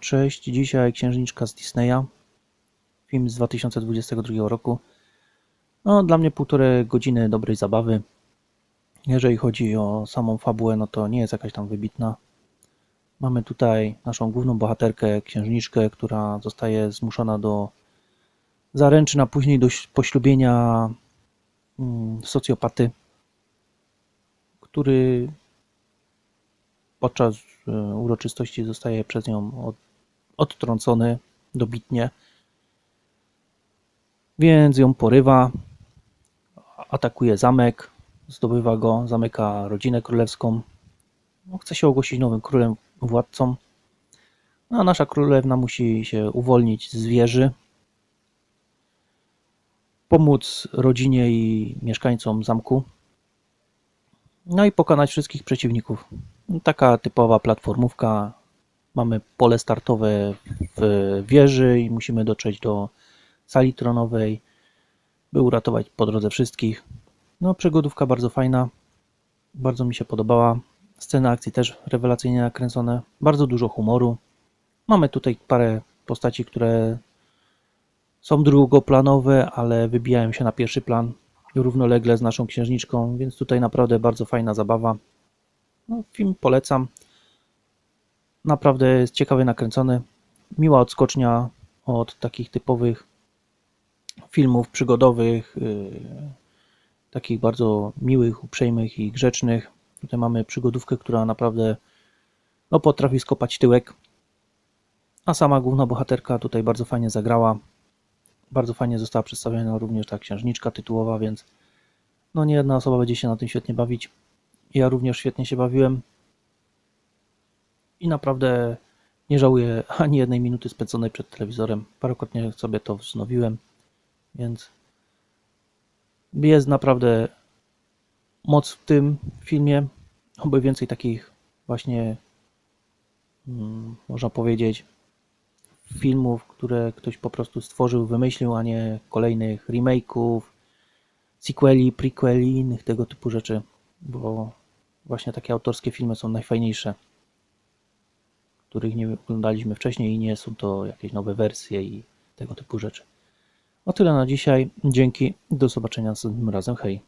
Cześć, dzisiaj Księżniczka z Disneya. Film z 2022 roku. No, dla mnie półtorej godziny dobrej zabawy. Jeżeli chodzi o samą fabułę, no to nie jest jakaś tam wybitna. Mamy tutaj naszą główną bohaterkę, księżniczkę, która zostaje zmuszona do zaręczyn, później do poślubienia mm, socjopaty, który podczas e, uroczystości zostaje przez nią od, odtrącony dobitnie. Więc ją porywa, atakuje zamek, zdobywa go, zamyka rodzinę królewską. No, chce się ogłosić nowym królem, władcą. No, a nasza królewna musi się uwolnić z wieży, pomóc rodzinie i mieszkańcom zamku. No i pokonać wszystkich przeciwników. Taka typowa platformówka. Mamy pole startowe w wieży i musimy dotrzeć do sali tronowej, by uratować po drodze wszystkich. No, przygodówka bardzo fajna. Bardzo mi się podobała. Sceny akcji też rewelacyjnie nakręcone. Bardzo dużo humoru. Mamy tutaj parę postaci, które są drugoplanowe, ale wybijają się na pierwszy plan równolegle z naszą księżniczką, więc tutaj naprawdę bardzo fajna zabawa. No, film polecam. Naprawdę jest ciekawie nakręcony. Miła odskocznia od takich typowych filmów przygodowych, yy, takich bardzo miłych, uprzejmych i grzecznych. Tutaj mamy przygodówkę, która naprawdę no, potrafi skopać tyłek. A sama główna bohaterka tutaj bardzo fajnie zagrała. Bardzo fajnie została przedstawiona również ta księżniczka tytułowa, więc no nie jedna osoba będzie się na tym świetnie bawić. Ja również świetnie się bawiłem. I naprawdę nie żałuję ani jednej minuty spędzonej przed telewizorem. Parokrotnie sobie to wznowiłem, więc jest naprawdę moc w tym filmie. Oby więcej takich właśnie, mm, można powiedzieć, filmów, które ktoś po prostu stworzył, wymyślił, a nie kolejnych remake'ów, sequeli, prequeli, innych tego typu rzeczy, bo właśnie takie autorskie filmy są najfajniejsze, których nie oglądaliśmy wcześniej i nie są to jakieś nowe wersje i tego typu rzeczy. O tyle na dzisiaj. Dzięki. Do zobaczenia następnym razem. Hej.